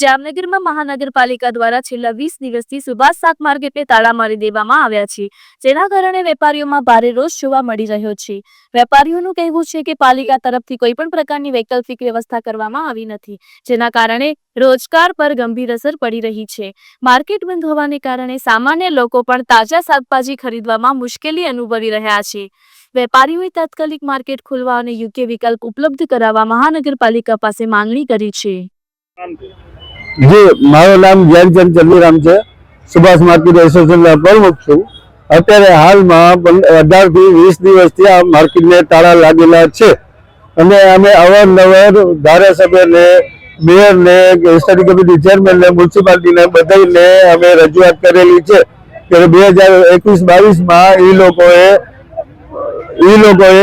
જામનગરમાં મહાનગરપાલિકા દ્વારા છેલ્લા વીસ દિવસથી સુભાષ શાક માર્કેટને તાળા મારી દેવામાં આવ્યા છે. જેના કારણે વેપારીઓમાં ભારે રોષ જોવા મળી રહ્યો છે. વેપારીઓનું કહેવું છે કે પાલિકા તરફથી કોઈ પણ પ્રકારની વૈકલ્પિક વ્યવસ્થા કરવામાં આવી નથી, જેના કારણે રોજગાર પર ગંભીર અસર પડી રહી છે. માર્કેટ બંધ હોવાને કારણે સામાન્ય લોકો પણ તાજા શાકભાજી ખરીદવામાં મુશ્કેલી અનુભવી રહ્યા છે. વેપારીઓએ તાત્કાલિક માર્કેટ ખોલવા અને યોગ્ય વિકલ્પ ઉપલબ્ધ કરાવવા મહાનગરપાલિકા પાસે માંગણી કરી છે. જી, મારું નામ જ્ઞાનચંદ ચંદુરામ છે. સુભાષ માર્કેટ એસોસિએશનના પ્રમુખ છું. અત્યારે હાલમાં અઢારથી વીસ દિવસથી આ માર્કેટને તાળા લાગેલા છે. અને અમે અવારનવાર ધારાસભ્યને, મેયરને, સ્ટડી કમિટી ચેરમેનને, મ્યુનિસિપાલિટીને બધાને અમે રજૂઆત કરેલી છે કે બે હજાર એકવીસ બાવીસમાં એ લોકોએ એ લોકોએ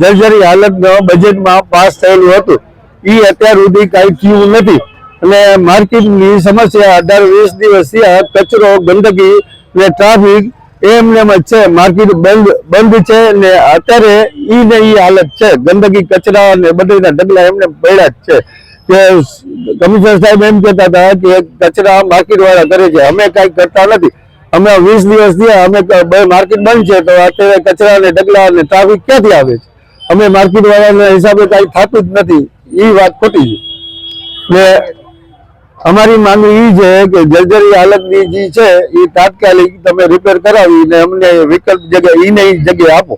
જર્જરી હાલતનો બજેટમાં પાસ થયેલું હતું. એ અત્યાર સુધી કાંઈ થયું નથી. અને માર્કેટની સમસ્યા અઢાર વીસ દિવસ થયા, કચરો, ગંદકી ને ટ્રાફિક એમને જ છે, માર્કેટ બંધ બંધ છે ને અત્યારે ઈ ને ઈ હાલત છે. ગંદકી, કચરા ને બધાના ઢગલા એમને પડ્યા જ છે. કે કમિશનર સાહેબ એમ કહેતા હતા કે કચરા માર્કેટ વાળા કરે છે. અમે કાંઈ કરતા નથી. અમે વીસ દિવસ થયા, અમે માર્કેટ બંધ છે, તો અત્યારે કચરા ને ઢગલા ને ટ્રાફિક ક્યાંથી આવે છે? અમે માર્કેટ વાળાના હિસાબે કાંઈ થતું જ નથી. એ વાત ખોટી છે. અમારી માંગણી એ છે કે જર્જરી હાલતની જે છે એ તાત્કાલિક તમે રિપેર કરાવી ને અમને વિકલ્પ જગ્યા એને એ ઈ જગ્યાએ આપો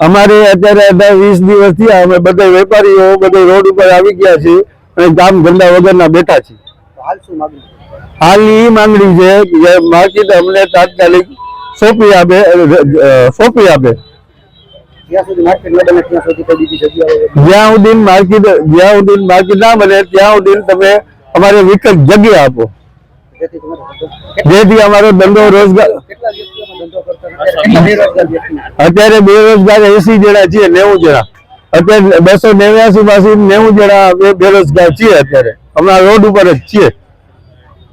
અમારે અત્યારે અઢાર, વીસ દિવસ થયા, અમે બધા વેપારીઓ, બધા રોડ ઉપર આવી ગયા છે અને કામ ધંધા વગરના બેઠા છે હાલની એ માંગણી છે કે માર્કેટ અમને તાત્કાલિક સોંપી આપે સોંપી આપે. જ્યાં સુધી માર્કેટ જ્યાં સુધી માર્કેટ ના બને ત્યાં સુધી તમે અમારે વિકલ્પ જગ્યા આપો. જેથી અમારો ધંધો રોજગાર અત્યારે બેરોજગાર એસી જણા છીએ નેવું જણા. અત્યારે બસો નેવ્યાસી માંથી નેવું જણા અમે બેરોજગાર છીએ અત્યારે. હમણાં રોડ ઉપર જ છીએ.